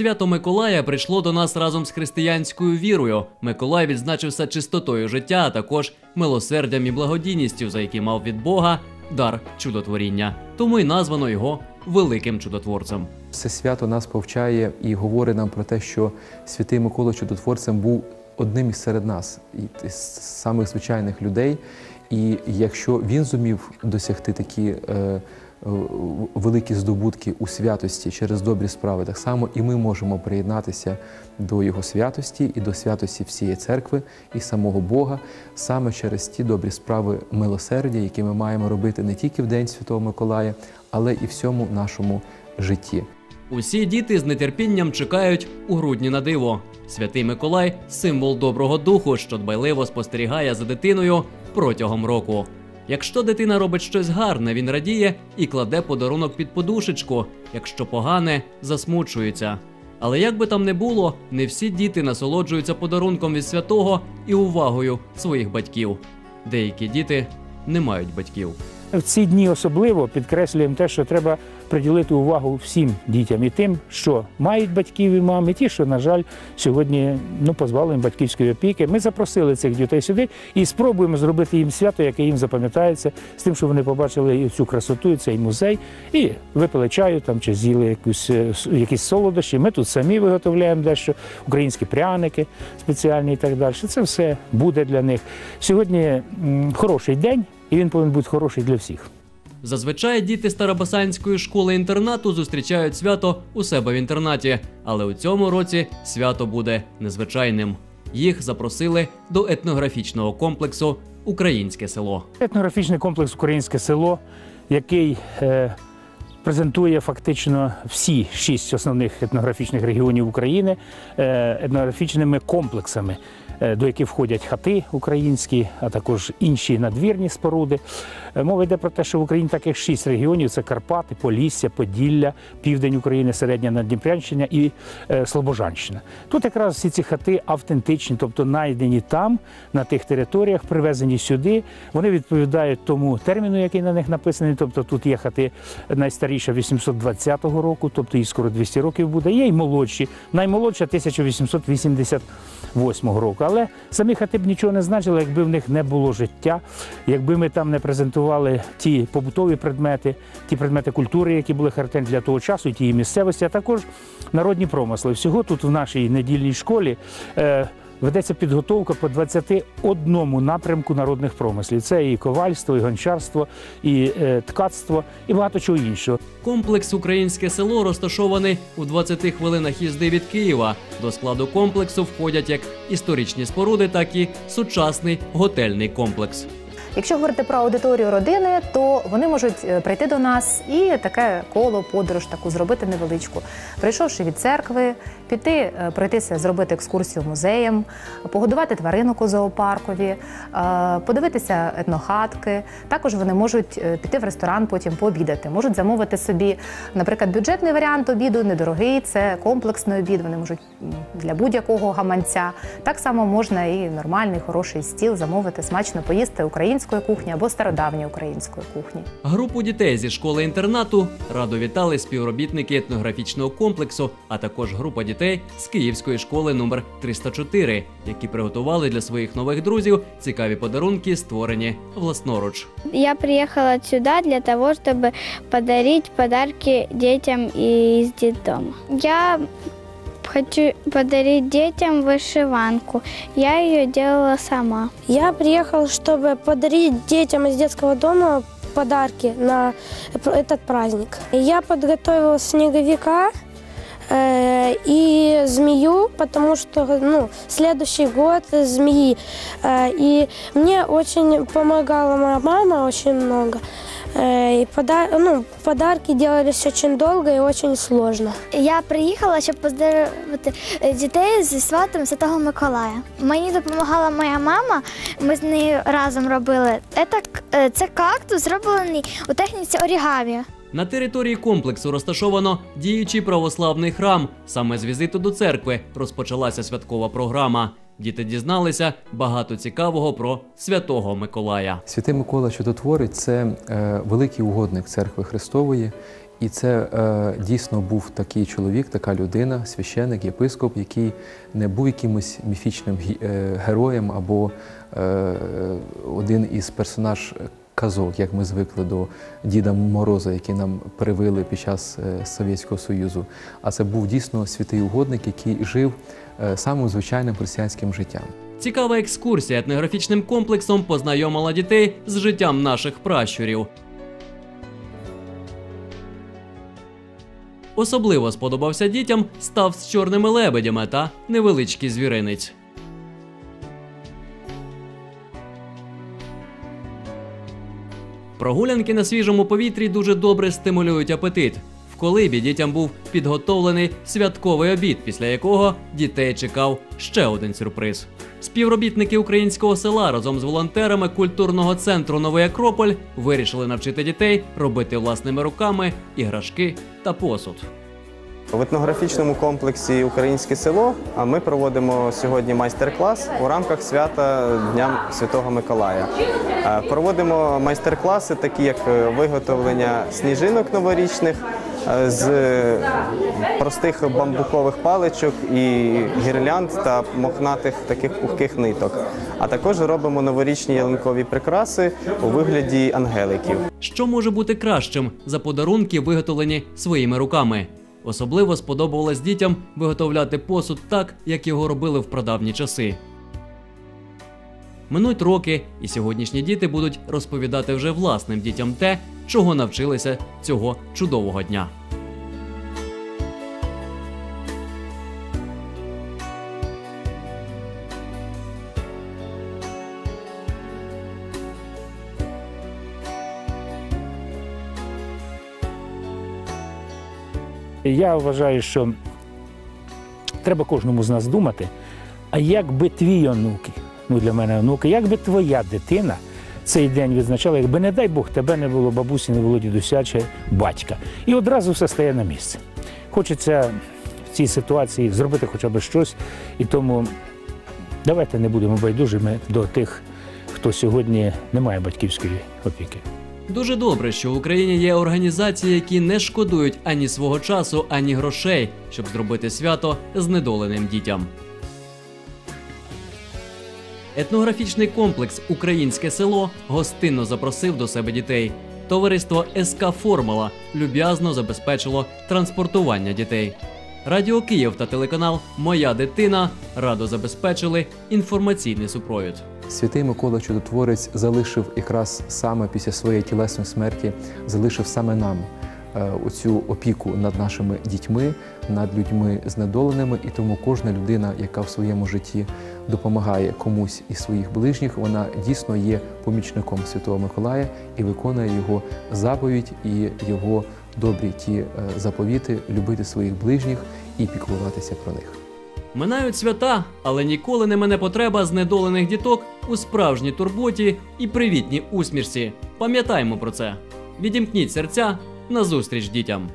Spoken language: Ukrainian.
Свято Миколая прийшло до нас разом з християнською вірою. Миколай відзначився чистотою життя, а також милосердям і благодійністю, за які мав від Бога дар чудотворіння. Тому й названо його великим чудотворцем. Це свято нас повчає і говорить нам про те, що святий Микола Чудотворцем був одним із серед нас, і з самих звичайних людей. І якщо він зумів досягти такі е, великі здобутки у святості через добрі справи, так само і ми можемо приєднатися до його святості і до святості всієї церкви і самого Бога саме через ті добрі справи милосердя, які ми маємо робити не тільки в День Святого Миколая, але і всьому нашому житті. Усі діти з нетерпінням чекають у грудні на диво. Святий Миколай символ доброго духу, що дбайливо спостерігає за дитиною протягом року. Якщо дитина робить щось гарне, він радіє і кладе подарунок під подушечку. Якщо погане, засмучується. Але як би там не було, не всі діти насолоджуються подарунком від святого і увагою своїх батьків. Деякі діти не мають батьків. В ці дні особливо підкреслюємо те, що треба приділити увагу всім дітям і тим, що мають батьків і мам, і ті, що, на жаль, сьогодні ну, позбавлені батьківської опіки. Ми запросили цих дітей сюди і спробуємо зробити їм свято, яке їм запам'ятається, з тим, що вони побачили і цю красоту, і цей музей, і випили чаю там чи з'їли якусь, е, якісь солодощі. Ми тут самі виготовляємо дещо, українські пряники спеціальні і так далі. Це все буде для них. Сьогодні хороший день, і він повинен бути хороший для всіх. Зазвичай діти Старобасанської школи-інтернату зустрічають свято у себе в інтернаті, але у цьому році свято буде незвичайним. Їх запросили до етнографічного комплексу Українське село. Етнографічний комплекс Українське село, який е, презентує фактично всі шість основних етнографічних регіонів України е, етнографічними комплексами, е, до яких входять хати українські, а також інші надвірні споруди. Е, Мова йде про те, що в Україні таких шість регіонів: це Карпати, Полісся, Поділля, Південь України, Середня Надніпрянщина і Слобожанщина. Тут якраз всі ці хати автентичні, тобто знайдені там, на тих територіях, привезені сюди. Вони відповідають тому терміну, який на них написаний. Тобто тут є хати найстаріша 820 року, тобто їй скоро 200 років буде. Є й молодші, наймолодша 1888 року. Але самі хати б нічого не значили, якби в них не було життя, якби ми там не презентували ті побутові предмети, ті предмети культури, які були характерні для того часу, і тієї місцевості, а також народні промисли. Всього тут в нашій недільній школі. Е, Ведеться підготовка по 21 напрямку народних промислів. Це і ковальство, і гончарство, і е, ткацтво, і багато чого іншого. Комплекс Українське село розташований у 20 хвилинах їзди від Києва. До складу комплексу входять як історичні споруди, так і сучасний готельний комплекс. Якщо говорити про аудиторію родини, то вони можуть е, прийти до нас і таке коло, подорож таку зробити невеличку. Прийшовши від церкви, піти, е, пройтися, зробити екскурсію музеєм, погодувати тваринок у зоопаркові, е, подивитися етнохатки. Також вони можуть піти в ресторан, потім пообідати. Можуть замовити собі, наприклад, бюджетний варіант обіду, недорогий, це комплексний обід. Вони можуть для будь-якого гаманця. Так само можна і нормальний, хороший стіл замовити, смачно поїсти української кухні або стародавньої української кухні. Групу дітей зі школи-інтернату радо вітали співробітники етнографічного комплексу, а також група дітей з Київської школи номер 304, які приготували для своїх нових друзів цікаві подарунки, створені власноруч. Я приехала сюда для того, чтобы подарить подарки детям из детдома. Я хочу подарить детям вышиванку. Я ее делала сама. Я приехал, чтобы подарить детям из детского дома подарки на этот праздник. Я подготовила снеговика э, и змею, потому что ну, следующий год змеи. Э, и мне очень помогала моя мама очень много. И пода- ну, подарки делались очень долго и очень сложно. Я приїхала, щоб поздоровити е, дітей зі святом Святого Миколая. Мені допомагала моя мама. Ми з нею разом робили. Це, е, це кактус, зроблений у техніці орігамі. На території комплексу розташовано діючий православний храм. Саме з візиту до церкви розпочалася святкова програма. Діти дізналися багато цікавого про святого Миколая. Святий Микола Чудотворець це е, великий угодник церкви Христової, і це е, дійсно був такий чоловік, така людина, священик, єпископ, який не був якимось міфічним е, героєм або е, один із персонаж казок, як ми звикли до Діда Мороза, який нам привили під час е, Совєтського Союзу. А це був дійсно святий угодник, який жив е, самим звичайним християнським життям. Цікава екскурсія етнографічним комплексом познайомила дітей з життям наших пращурів. Особливо сподобався дітям став з чорними лебедями та невеличкий звіринець. Прогулянки на свіжому повітрі дуже добре стимулюють апетит. В колибі дітям був підготовлений святковий обід, після якого дітей чекав ще один сюрприз. Співробітники українського села разом з волонтерами культурного центру Новий Акрополь вирішили навчити дітей робити власними руками іграшки та посуд. В етнографічному комплексі Українське село ми проводимо сьогодні майстер-клас у рамках свята Дня Святого Миколая. Е, Проводимо майстер-класи, такі як е, виготовлення сніжинок новорічних е, з простих бамбукових паличок і гірлянд та мохнатих таких пухких ниток. А також робимо новорічні ялинкові прикраси у вигляді ангеликів. Що може бути кращим за подарунки, виготовлені своїми руками? Особливо сподобалось дітям виготовляти посуд так, як його робили в прадавні часи. Минуть роки, і сьогоднішні діти будуть розповідати вже власним дітям те, чого навчилися цього чудового дня. Я вважаю, що треба кожному з нас думати, а як би твій онуки, ну для мене онуки, як би твоя дитина цей день відзначала, якби, не дай Бог, тебе не було бабусі, не було дідуся чи батька. І одразу все стає на місце. Хочеться в цій ситуації зробити хоча б щось, і тому давайте не будемо байдужими до тих, хто сьогодні не має батьківської опіки. Дуже добре, що в Україні є організації, які не шкодують ані свого часу, ані грошей, щоб зробити свято знедоленим дітям. Етнографічний комплекс Українське село гостинно запросив до себе дітей. Товариство СК Формула люб'язно забезпечило транспортування дітей. Радіо Київ та телеканал Моя дитина радо забезпечили інформаційний супровід. Святий Микола Чудотворець залишив якраз саме після своєї тілесної смерті, залишив саме нам е, оцю опіку над нашими дітьми, над людьми знедоленими. І тому кожна людина, яка в своєму житті допомагає комусь із своїх ближніх, вона дійсно є помічником Святого Миколая і виконує його заповідь і його добрі ті е, заповіти любити своїх ближніх і піклуватися про них. Минають свята, але ніколи не мене потреба знедолених діток у справжній турботі і привітній усмішці. Пам'ятаймо про це. Відімкніть серця назустріч дітям.